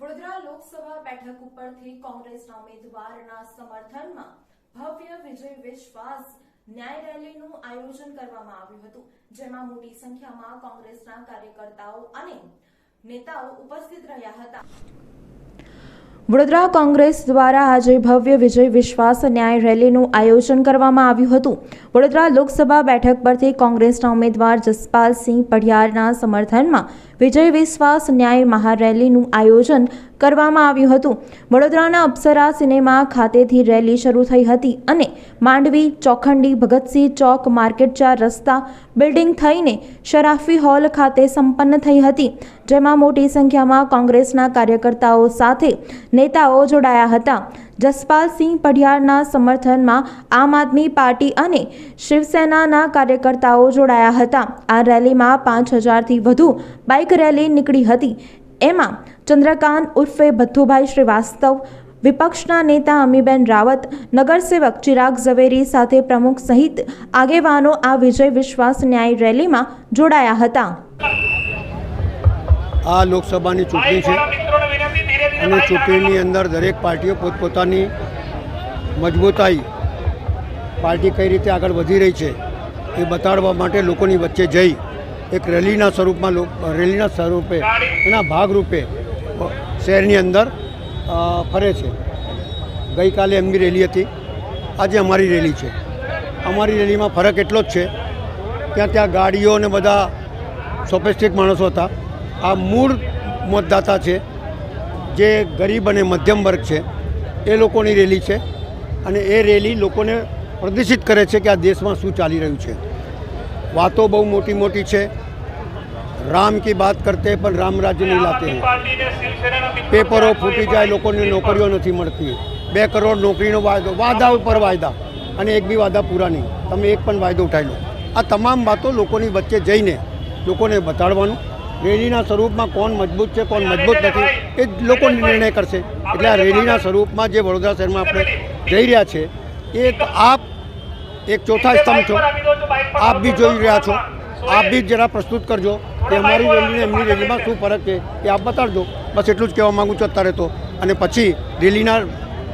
વડોદરા લોકસભા બેઠક ઉપરથી કોંગ્રેસના ઉમેદવારના સમર્થનમાં ભવ્ય વિજય વિશ્વાસ ન્યાય રેલીનું આયોજન કરવામાં આવ્યું હતું, જેમાં મોટી સંખ્યામાં કોંગ્રેસના કાર્યકર્તાઓ અને નેતાઓ ઉપસ્થિત રહ્યા હતા. વડોદરા કોંગ્રેસ દ્વારા આજે ભવ્ય વિજય વિશ્વાસ ન્યાય રેલીનું આયોજન કરવામાં આવ્યું હતું. વડોદરા લોકસભા બેઠક પરથી કોંગ્રેસના ઉમેદવાર જસપાલસિંહ પઢિયારના સમર્થનમાં વિજય વિશ્વાસ ન્યાય મહારેલીનું આયોજન કરવામાં આવ્યું હતું. વડોદરાના અપ્સરા સિનેમા ખાતેથી રેલી શરૂ થઈ હતી અને માંડવી, ચોખંડી, ભગતસિંહ ચોક, માર્કેટ ચાર રસ્તા, બિલ્ડિંગ થઈને શરાફી હોલ ખાતે સંપન્ન થઈ હતી. જેમાં મોટી સંખ્યામાં કોંગ્રેસના કાર્યકર્તાઓ સાથે નેતાઓ જોડાયા હતા. જસપાલસિંહ પઢિયારના સમર્થનમાં આમ આદમી પાર્ટી અને શિવસેનાના કાર્યકર્તાઓ જોડાયા હતા. આ રેલીમાં પાંચ હજારથી વધુ બાઇક રેલી નીકળી હતી. એમાં ચંદ્રકાંત ઉર્ફે ભથ્થુભાઈ શ્રીવાસ્તવ, વિપક્ષના નેતા અમીબેન રાવત, નગરસેવક ચિરાગ ઝવેરી સાથે પ્રમુખ સહિત આગેવાનો આ વિજય વિશ્વાસ ન્યાય રેલીમાં જોડાયા હતા. આ લોકસભાની ચૂંટણી છે અને ચૂંટણીની અંદર દરેક પાર્ટીઓ પોતપોતાની મજબૂતાઈ પાર્ટી કઈ રીતે આગળ વધી રહી છે એ બતાડવા માટે લોકોની વચ્ચે જઈ એક રેલીના સ્વરૂપમાં રેલીના સ્વરૂપે એના ભાગરૂપે શહેરની અંદર ફરે છે. ગઈકાલે એમની રેલી હતી. આજે અમારી રેલી છે. અમારી રેલીમાં ફરક એટલો જ છે, ત્યાં ત્યાં ગાડીઓ ને બધા સોફેસ્ટિક માણસો હતા. આ મૂળ મતદાતા છે, જે ગરીબ અને મધ્યમ વર્ગ છે, એ લોકોની રેલી છે અને એ રેલી લોકોને પ્રદર્શિત કરે છે કે આ દેશમાં શું ચાલી રહ્યું છે. વાતો બહુ મોટી મોટી છે. રામ કી બાત કરતે પણ રામ રાજ્ય નહીં લાતે પેપરો ફૂટી જાય લોકોને નોકરીઓ નથી મળતી. બે કરોડ નોકરીનો વાયદો વાદા ઉપર વાયદા અને એક બી વાદા પૂરા નહીં. તમે એક પણ વાયદો ઉઠાવી લો. આ તમામ વાતો લોકોની વચ્ચે જઈને લોકોને બતાડવાનું. રેલીના સ્વરૂપમાં કોણ મજબૂત છે કોણ મજબૂત નથી એ લોકો નિર્ણય કરશે. એટલે આ રેલીના સ્વરૂપમાં જે વડોદરા શહેરમાં આપણે જઈ રહ્યા છે એ એક આપ એક ચોથા સ્તંભ છો. આપ બી જોઈ રહ્યા છો. આપ બી જરા પ્રસ્તુત કરજો કે અમારી રેલીને એમની રેલીમાં શું ફરક છે એ આપ બતાડજો. બસ એટલું જ કહેવા માગું છું અત્યારે તો. અને પછી રેલીના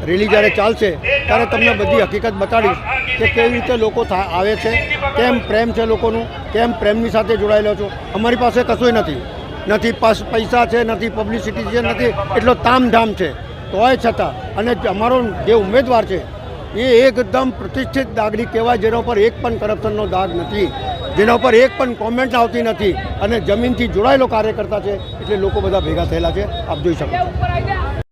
રેલી જ્યારે ચાલશે, ત્યારે તમને બધી હકીકત બતાડીશ કે કેવી રીતે લોકો આવે છે, કેમ પ્રેમ છે લોકોનું, કેમ પ્રેમની સાથે જોડાયેલો છો. અમારી પાસે કશુંય નથી. નથી પસ- છે, નથી પબ્લિસિટી છે, નથી એટલો તામધામ છે. તોય છતાં, અને અમારો જે ઉમેદવાર છે, એ એકદમ પ્રતિષ્ઠિત નાગરિક કહેવાય, જેના ઉપર એક પણ કરપ્શનનો દાગ નથી. જેના ઉપર એક પણ કોમેન્ટ આવતી નથી અને જમીનથી જોડાયેલો કાર્યકર્તા છે, એટલે લોકો બધા ભેગા થયેલા છે. આપ જોઈ શકો છો.